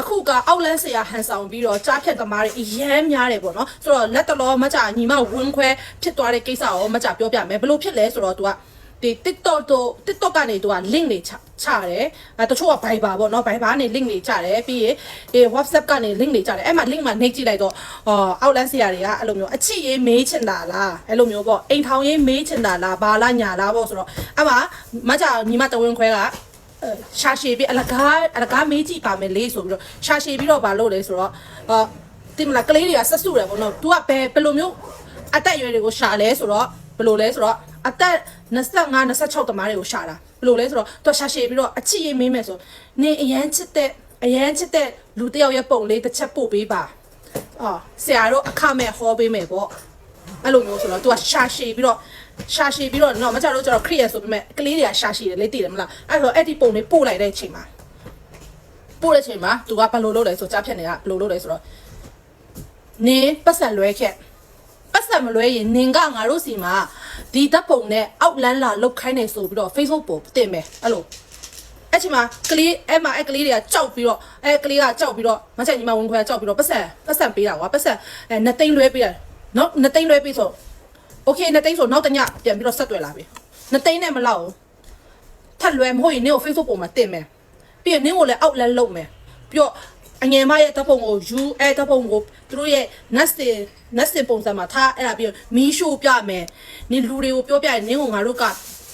အခုကအောက်လန်းဆရာဟန်ဆောင်ပြီးတော့ကြားဖြတ်သမားတွေအရန်များတယ်ပေါ့နော်ဆိုတော့လက်တလောမကြညီမဝင်းခွဲဖြစ်သွားတဲ့ကိစ္စရောမကြပြောပြမယ်ဘလို့ဖြစ်လဲဆိုတော့ तू ကဒီ TikTok တို့ TikTok ကနေ तू က link တွေချချတယ်အဲတချို့က Viber ပေါ့နော် Viber ကနေ link တွေချတယ်ပြီးရင်ဒီ WhatsApp ကနေ link တွေချတယ်အဲ့မှာ link မှာနှိပ်ကြည့်လိုက်တော့အော်အောက်လန်းဆရာတွေကအဲ့လိုမျိုးအချစ်ရေးမေးချင်တာလားအဲ့လိုမျိုးပေါ့အိမ်ထောင်ရေးမေးချင်တာလားဘာလားညာလားပေါ့ဆိုတော့အဲ့မှာမကြညီမတဝင်းခွဲက ရှာရှည်ပြီးအလကားအလကားမေးကြည့်ပါမယ်လေဆိုပြီးတော့ရှာရှည်ပြီးတော့ဗာလို့လဲဆိုတော့အာတင်မလားကလေးတွေကဆက်စုတယ်ပေါ့နော်။ तू ကဘယ်ဘယ်လိုမျိုးအသက်အရွယ်တွေကိုရှာလဲဆိုတော့ဘယ်လိုလဲဆိုတော့အသက်25 26တမားတွေကိုရှာတာဘယ်လိုလဲဆိုတော့ तू ရှာရှည်ပြီးတော့အချစ်ရေးမေးမယ်ဆိုနေအရန်ချစ်တဲ့အရန်ချစ်တဲ့လူတစ်ယောက်ရဲ့ပုံလေးတစ်ချက်ပို့ပေးပါ။အော်ဆရာတို့အခမဲ့ဟောပေးမယ်ပေါ့။ အဲ့လိုမျိုးဆိုတော့ तू ကရှာရှည်ပြီးတော့ ရှာရှည်ပြီးတော့တော့မကြတော့ကျတော့ခရီးရဆိုပေမဲ့ကလေးတွေကရှာရှည်တယ်လေသိတယ်မလားအဲ့တော့အဲ့ဒီပုံလေးပို့လိုက်တဲ့အချိန်မှာပို့တဲ့အချိန်မှာ तू ကဘယ်လိုလုပ်လဲဆိုကြားဖြတ်နေကဘယ်လိုလုပ်လဲဆိုတော့နေပတ်စံလွဲခဲ့ပတ်စံမလွဲရင်နင်ကငါတို့စီမှာဒီဓာတ်ပုံနဲ့အောက်လန်းလာလုတ်ခိုင်းနေဆိုပြီးတော့ Facebook ပေါ်တင်မယ်အဲ့လိုအဲ့ချိန်မှာကလေးအဲ့မှာအဲ့ကလေးတွေကကြောက်ပြီးတော့အဲ့ကလေးကကြောက်ပြီးတော့မချက်ညီမဝင်ခွဲကြောက်ပြီးတော့ပတ်စံပတ်စံပေးတာကွာပတ်စံအဲနှစ်သိန်းလွဲပေးတာနော်နှစ်သိန်းလွဲပေးဆို โอเคနှစ်သိန်းဆိုနောက်တစ်ညပြန်ပြီးတော့ဆက်တွေ့လာပြီနှစ်သိန်းနဲ့မလောက်ဘူးထပ်လွဲမဟုတ်ရင်နင့်ကို Facebook ပေါ်မှာတင်မယ်ပြီးရင်နင့်ကိုလည်းအောက်လန်းလုပ်မယ်ပြီးတော့အငယ်မရဲ့တပ်ပုံကိုယူအဲတပ်ပုံကိုသူတို့ရဲ့ next next ပုံစံမှာထားအဲ့ဒါပြီးတော့မီးရှို့ပြမယ်နင်လူတွေကိုပြောပြရင်နင့်ကိုငါတို့က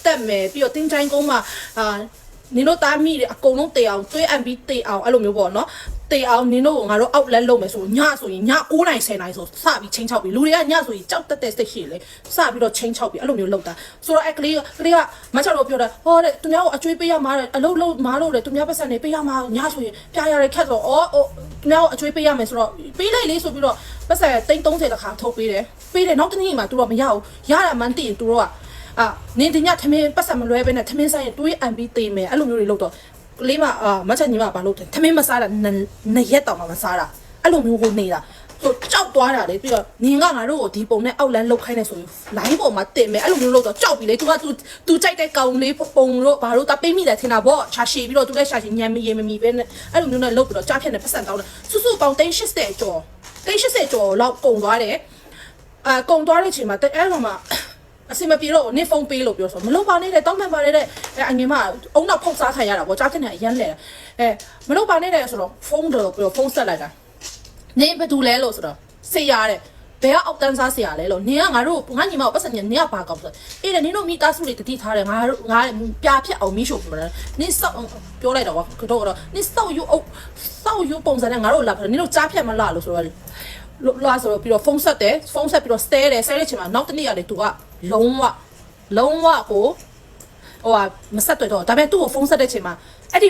တက်မယ်ပြီးတော့တင်းချိုင်းကုန်းမှာအာနင်တို့သားမိတွေအကုန်လုံးတေအောင်သွေးအံပြီးတေအောင်အဲ့လိုမျိုးပေါ့နော် တေအောင်နင်တို့ကိုငါတို့အောက်လက်လုပ်မယ်ဆိုညဆိုရင်ည9နိုင်10နိုင်ဆိုစပြီးချင်းချောက်ပြီးလူတွေကညဆိုရင်ကြောက်တက်တဲ့စိတ်ရှိလေစပြီးတော့ချင်းချောက်ပြီးအဲ့လိုမျိုးလုပ်တာဆိုတော့အဲ့ကလေးကလေးကမချောက်တော့ပြောတာဟောတဲ့သူများကိုအကျွေးပေးရမှာတဲ့အလုပ်လုပ်မားလို့လေသူများပတ်စံနေပေးရမှာညဆိုရင်ပြရတဲ့ခက်ဆိုအော်သူများကိုအကျွေးပေးရမယ်ဆိုတော့ပေးလိုက်လေဆိုပြီးတော့ပတ်စံတိန်း30တခါထုတ်ပေးတယ်ပေးတယ်နောက်တစ်နေ့မှသူတို့မရဘူးရတာမှန်းသိရင်သူတို့ကအာနင်ဒီညထမင်းပတ်စံမလွဲပဲနဲ့ထမင်းဆိုင်ရင်တွေးအန်ပြီးသေးမယ်အဲ့လိုမျိုးတွေလုပ်တော့ ကလေးမအာမချက်ညီမဘာလုပ်တယ်ထမင်းမစားတာနှစ်ရက်တောင်မှမစားတာအဲ့လိုမျိုးကိုနေတာဆိုကြောက်သွားတာလေပြီးတော့နင်ကငါတို့ကိုဒီပုံနဲ့အောက်လန်းလောက်ခိုင်းနေဆိုရင် line ပေါ်မှာတင်မယ်အဲ့လိုမျိုးလုပ်တော့ကြောက်ပြီလေ तू က तू तू ကြိုက်တဲ့ကောင်လေးပုံလို့ဘာလို့တပေးမိတယ်ထင်တာဗောရှာရှည်ပြီးတော့ तू လည်းရှာရှည်ညံမရေမမီပဲနဲ့အဲ့လိုမျိုးနဲ့လုပ်ပြီးတော့ကြားဖြတ်နေပတ်စံတောင်းတယ်စုစုပေါင်း380ကျော်380ကျော်လောက်ကုန်သွားတယ်အာကုန်သွားတဲ့အချိန်မှာအဲ့လိုမှာ အစင်မပြေတော့နေဖုန်းပေးလို့ပြောဆိုမလုပ်ပါနဲ့တဲ့တောင်းပန်ပါနဲ့တဲ့အဲအငင်မအုံနောက်ဖုန်းစားခံရတာပေါ့ကြားဖြစ်နေအရန်လဲအဲမလုပ်ပါနဲ့တဲ့ဆိုတော့ဖုန်းတော့ပြောဖုန်းဆက်လိုက်တာနေဘယ်သူလဲလို့ဆိုတော့ဆေးရတဲ့ဘယ်ကအောက်တန်းစားဆရာလဲလို့နင်ကငါတို့ငါညီမကိုပတ်စံညနင်ကဘာကောက်ဆိုအေးတဲ့နင်တို့မိသားစုတွေတတိထားတယ်ငါတို့ငါပြာဖြစ်အောင်မိရှို့ပြောတယ်နင်စောက်ပြောလိုက်တော့ကတော့တော့နင်စောက်ယူအုပ်စောက်ယူပုံစံနဲ့ငါတို့လာပြနင်တို့ကြားဖြတ်မလားလို့ဆိုတော့လာဆိုတော့ပြီးတော့ဖုန်းဆက်တယ်ဖုန်းဆက်ပြီးတော့စတဲတယ်ဆဲတဲ့ချိန်မှာနောက်တစ်နေ့ရတယ်သူက လုံးဝလုံးဝကိုဟိုဟာမဆက်တွေ့တော့ဒါပေမဲ့သူ့ကိုဖုန်းဆက်တဲ့ချိန်မှာအဲ့ဒီ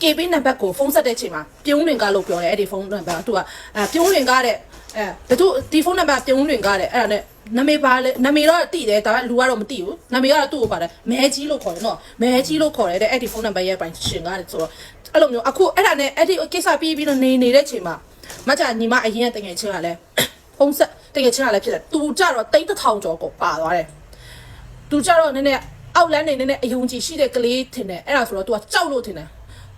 KB နံပါတ်ကိုဖုန်းဆက်တဲ့ချိန်မှာပြုံးလွင်ကားလို့ပြောတယ်အဲ့ဒီဖုန်းနံပါတ်သူကအဲပြုံးလွင်ကားတဲ့အဲဘသူဒီဖုန်းနံပါတ်ပြုံးလွင်ကားတဲ့အဲ့ဒါနဲ့နမေပါလေနမေတော့တိတယ်ဒါပေမဲ့လူကတော့မတိဘူးနမေကတော့သူ့ကိုပါတယ်မဲကြီးလို့ခေါ်တယ်နော်မဲကြီးလို့ခေါ်တယ်တဲ့အဲ့ဒီဖုန်းနံပါတ်ရဲ့ပိုင်ရှင်ကားတယ်ဆိုတော့အဲ့လိုမျိုးအခုအဲ့ဒါနဲ့အဲ့ဒီကိစ္စပြီးပြီးတော့နေနေတဲ့ချိန်မှာမကြညီမအရင်ကတငယ်ချင်းကလည်း ဖုန်းဆက်တငယ်ချင်းကလည်းဖြစ်တယ်သူကြတော့တိတ်တစ်ထောင်ကျော်ကိုပါသွားတယ်သူကြတော့နည်းနည်းအောက်လန်းနေနည်းနည်းအယုံကြည်ရှိတဲ့ကလေးထင်တယ်အဲ့ဒါဆိုတော့ तू ကကြောက်လို့ထင်တယ်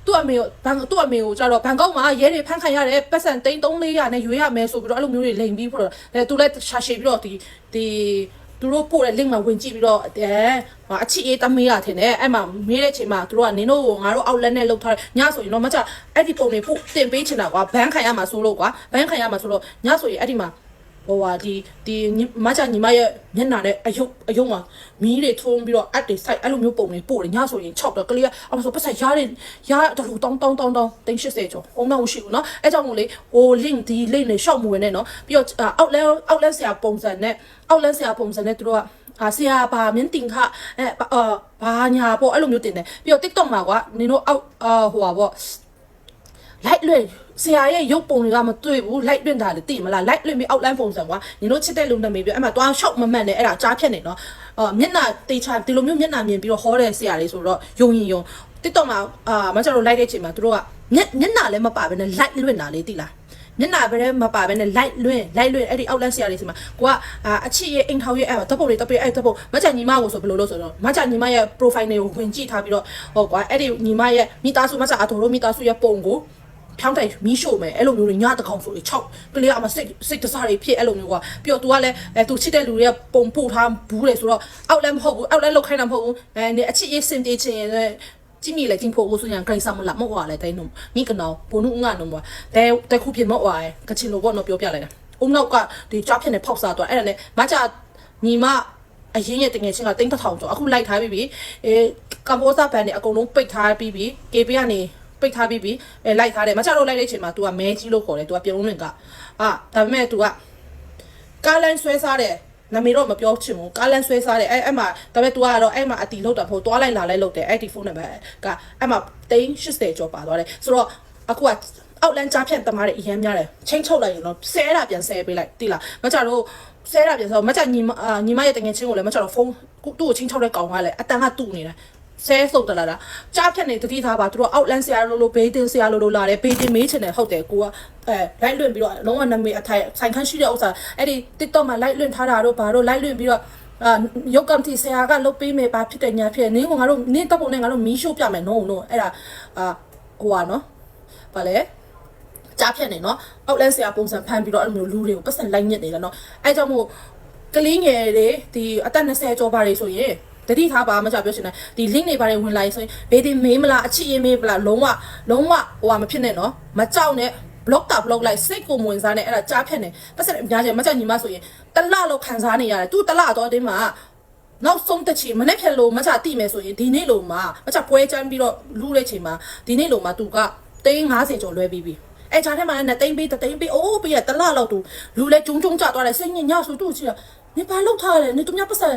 သူ့အမေကိုဘန်သူ့အမေကိုကြတော့ဘန်ကောက်မှာရဲတွေဖမ်းခံရတယ်ပတ်စံတိန်း300နဲ့ရွေးရမယ်ဆိုပြီးတော့အဲ့လိုမျိုးတွေလိန်ပြီးပြီးတော့အဲသူလည်းရှာရှည်ပြီးတော့ဒီဒီသူတို့ပို့တဲ့ link မှာဝင်ကြည့်ပြီးတော့အဲဟာအချစ်အေးတမေးရထင်တယ်အဲ့မှာမေးတဲ့ချိန်မှာသူတို့ကနင်တို့ကိုငါတို့အောက်လက်နဲ့လှုပ်ထားတယ်ညဆိုရင်တော့မကြအဲ့ဒီပုံတွေပို့တင်ပေးချင်တာကွာဘန်းခံရမှာဆိုလို့ကွာဘန်းခံရမှာဆိုတော့ညဆိုရင်အဲ့ဒီမှာ ဟိုဟာဒီဒီမချညီမရဲ့မျက်နှာနဲ့အယုတ်အယုတ်မှာမီးတွေထုံးပြီးတော့အတ်တွေစိုက်အဲ့လိုမျိုးပုံတွေပို့တယ်ညဆိုရင်6တော့ကလေးကအမဆိုပတ်ဆက်ရားတယ်ရားတလူတောင်းတောင်းတောင်းတောင်းတင်း80ကျော်အုံနောက်ရှိဘူးเนาะအဲကြောင့်မို့လေဟို link ဒီ link နဲ့ shop မဝင်နဲ့เนาะပြီးတော့ outlet outlet ဆရာပုံစံနဲ့ outlet ဆရာပုံစံနဲ့သူတို့ကအာဆရာပါမင်းတင်ခအဲအာဘာညာပေါ့အဲ့လိုမျိုးတင်တယ်ပြီးတော့ TikTok မှာကွာနင်တို့အောက်အာဟိုပါ ပေါ့ light လွင့်ဆရာရဲ့ရုပ်ပုံတွေကမတွေ့ဘူး light လွင့်တာလေသိမလား light လွင့်ပြီး outline ပုံစံကွာညီတို့ချစ်တဲ့လူနာမည်ပြအဲ့မှာတွားရှောက်မမှန်နဲ့အဲ့ဒါကြားဖြတ်နေနော်အော်မျက်နှာတေချာဒီလိုမျိုးမျက်နှာမြင်ပြီးတော့ဟောတဲ့ဆရာလေးဆိုတော့ယုံရင်ယုံ TikTok မှာအာမကျတော့ light တဲ့ချိန်မှာသူတို့ကမျက်မျက်နှာလည်းမပါဘဲနဲ့ light လွင့်တာလေးသိလားမျက်နှာပဲမပါဘဲနဲ့ light လွင့် light လွင့်အဲ့ဒီ outline ဆရာလေးစီမှာကိုကအချစ်ရဲ့အိမ်ထောင်ရဲ့အဲ့တပ်ပုံတွေတပ်ပေးအဲ့တပ်ပုံမချညီမကိုဆိုဘယ်လိုလုပ်ဆိုတော့မချညီမရဲ့ profile တွေကိုဝင်ကြည့်ထားပြီးတော့ဟုတ်ကွာအဲ့ဒီညီမရဲ့မိသားစုမချအတော်တို့မိသားစုရဲ့ပုံကို ဖြောင်းတိုင်မီးရှို့မယ်အဲ့လိုမျိုးတွေညတကောင်ဆိုတွေ6ကလေးကအမစိတ်စိတ်တစားတွေဖြစ်အဲ့လိုမျိုးကပျော်သူကလည်းအဲသူချစ်တဲ့လူတွေကပုံပို့ထားဘူးတယ်ဆိုတော့အောက်လည်းမဟုတ်ဘူးအောက်လည်းလောက်ခိုင်းတာမဟုတ်ဘူးအဲအချစ်ရေးစင်တေးချင်ရဲ့ကြည့်မိလေကြည့်ဖို့ကိုဆိုရင်ဂရိတ်ဆမလာမော့ဝါလေတိုင်းနုံမိကနောဘုံနုငါနုံဘာတဲတခုဖြစ်မော့ဝါရကချင်လိုဘောနော်ပြောပြလိုက်တာအုံနောက်ကဒီကြောက်ဖြစ်နေဖောက်စားသွားအဲ့ဒါနဲ့မကြညီမအရင်ရဲ့တငယ်ချင်းကတိန့်တထောင်ကျော်အခုလိုက်ထားပြီးပြီအဲကမ္ဘောဇာဘန်နေအကုန်လုံးပိတ်ထားပြီးပြီ KB ကနေ ပိတ်ထားပြီးပြီအဲလိုက်ထားတယ်မကြတော့လိုက်တဲ့အချိန်မှာ तू ကမဲကြီးလို့ခေါ်တယ် तू ကပြုံးလင်ကအာဒါပေမဲ့ तू က ကားလန်းဆွဲစားတဲ့နမေတော့မပြောချင်ဘူးကားလန်းဆွဲစားတဲ့အဲ့အဲ့မှာဒါပေမဲ့ तू ကတော့အဲ့မှာအတီလောက်တာမဟုတ်သွားလိုက်လာလိုက်လုပ်တယ်အဲ့ဒီဖုန်းနံပါတ်ကအဲ့မှာ380ကျော်ပါသွားတယ်ဆိုတော့အခုကအောက်လန်းကြားဖြန့်တမားတွေအရင်များတယ်ချင်းချုပ်လိုက်ရင်တော့ဆဲတာပြန်ဆဲပေးလိုက်တိလားမကြတော့ဆဲတာပြန်ဆိုမကြညီမအာညီမရဲ့တငယ်ချင်းကိုလည်းမကြတော့ဖုန်းသူ့ကိုချင်းချုပ်တဲ့ကောင်ကလည်းအတန်ကတူနေတယ် ဆဲဆုပ်တလာတာကြားဖြတ်နေတတိထားပါသူတို့အောက်လန်းဆရာလိုလိုဘေးတင်ဆရာလိုလိုလာတယ်ဘေးတင်မေးချင်တယ်ဟုတ်တယ်ကိုကအဲလိုက်လွင့်ပြီးတော့လုံးဝနာမည်အထိုင်ဆိုင်ခန်းရှိတဲ့ဥစ္စာအဲ့ဒီ TikTok မှာလိုက်လွင့်ထားတာတို့ဘာတို့လိုက်လွင့်ပြီးတော့အာရုပ်ကံတီဆရာကလုတ်ပေးမယ်ဘာဖြစ်တယ်ညာဖြစ်တယ်နင်းကငါတို့နင်းတပ်ပုံနဲ့ငါတို့မီးရှို့ပြမယ်နော်နော်အဲ့ဒါအာဟိုပါနော်ဗာလဲကြားဖြတ်နေနော်အောက်လန်းဆရာပုံစံဖမ်းပြီးတော့အဲ့လိုမျိုးလူတွေကိုပတ်စံလိုက်ညစ်နေတယ်နော်အဲ့ကြောင့်မို့ကလေးငယ်တွေဒီအသက်20ကျော်ပါတွေဆိုရင် တတိထားပါမကြပြောရှင်တယ်ဒီ link တွေပါတွေဝင်လာရင်ဆိုရင်ဘေးဒီမေးမလားအချစ်ရေးမေးမလားလုံးဝလုံးဝဟိုဟာမဖြစ်နဲ့နော်မကြောက်နဲ့ block တာ block လိုက်စိတ်ကိုမဝင်စားနဲ့အဲ့ဒါကြားဖြတ်နေပတ်စံအများကြီးမကြောက်ညီမဆိုရင်တလလောက်ခံစားနေရတယ်သူတလတော့တင်းမှာနောက်ဆုံးတစ်ချိန်မနေ့ဖြတ်လို့မချတိမယ်ဆိုရင်ဒီနေ့လိုမှာမချပွဲချမ်းပြီးတော့လူတဲ့ချိန်မှာဒီနေ့လိုမှာသူက350ကျော်လွဲပြီးပြီအဲချားထဲမှာလည်းတိမ့်ပေးတိမ့်ပေးအိုးပေးရတလလောက်သူလူလဲကျုံကျုံကြသွားတယ်စိတ်ညစ်ညဆိုသူ့ချီတာနေဘာလောက်ထားလဲနေသူများပတ်စံ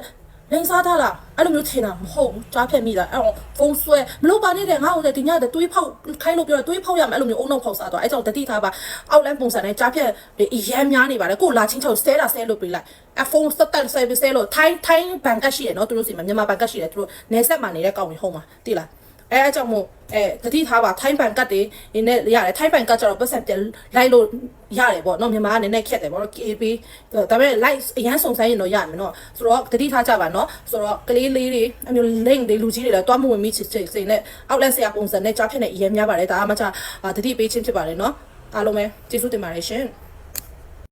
လိန်စားထားလားအဲ့လိုမျိုးထင်တာမဟုတ်ဘူးကြားဖြတ်မိတာအဲ့တော့ဖုန်းဆွဲမလို့ပါနဲ့တဲ့ငါ့ကိုလည်းဒီညတဲ့တွေးဖောက်ခိုင်းလို့ပြောတာတွေးဖောက်ရမယ်အဲ့လိုမျိုးအုံနောက်ဖောက်စားသွားအဲ့ကြောင့်တတိထားပါအောက်လန်းပုံစံနဲ့ကြားဖြတ်အရန်များနေပါတယ်ကိုလာချင်းချောက်ဆဲတာဆဲလို့ပေးလိုက်အဖုန်းစတက်ဆဲပေးဆဲလို့ထိုင်းထိုင်းဘန်ကတ်ရှိရနော်သူတို့စီမှာမြန်မာဘန်ကတ်ရှိတယ်သူတို့နေဆက်မှာနေတဲ့ကောင်တွေဟုတ်မှာတိလား အဲအကြောင့်မို့အဲတတိထားပါထိုင်းဘန်ကတ်တွေနည်းနည်းရတယ်ထိုင်းဘန်ကတ်ကျတော့ပတ်စံပြန်လိုက်လို့ရတယ်ပေါ့နော်မြန်မာကနည်းနည်းခက်တယ်ပေါ့နော် KB ဒါပေမဲ့ like အရန်စုံဆိုင်ရင်တော့ရမယ်နော်ဆိုတော့တတိထားကြပါနော်ဆိုတော့ကလေးလေးတွေအမျိုး link တွေလူကြီးတွေလည်းတွားမဝင်မိချစ်ချစ်စိနဲ့ outlet ဆရာပုံစံနဲ့ကြားဖြစ်နေအရင်များပါတယ်ဒါမှမချတတိပေးချင်းဖြစ်ပါတယ်နော်အားလုံးပဲကျေးဇူးတင်ပါတယ်ရှင်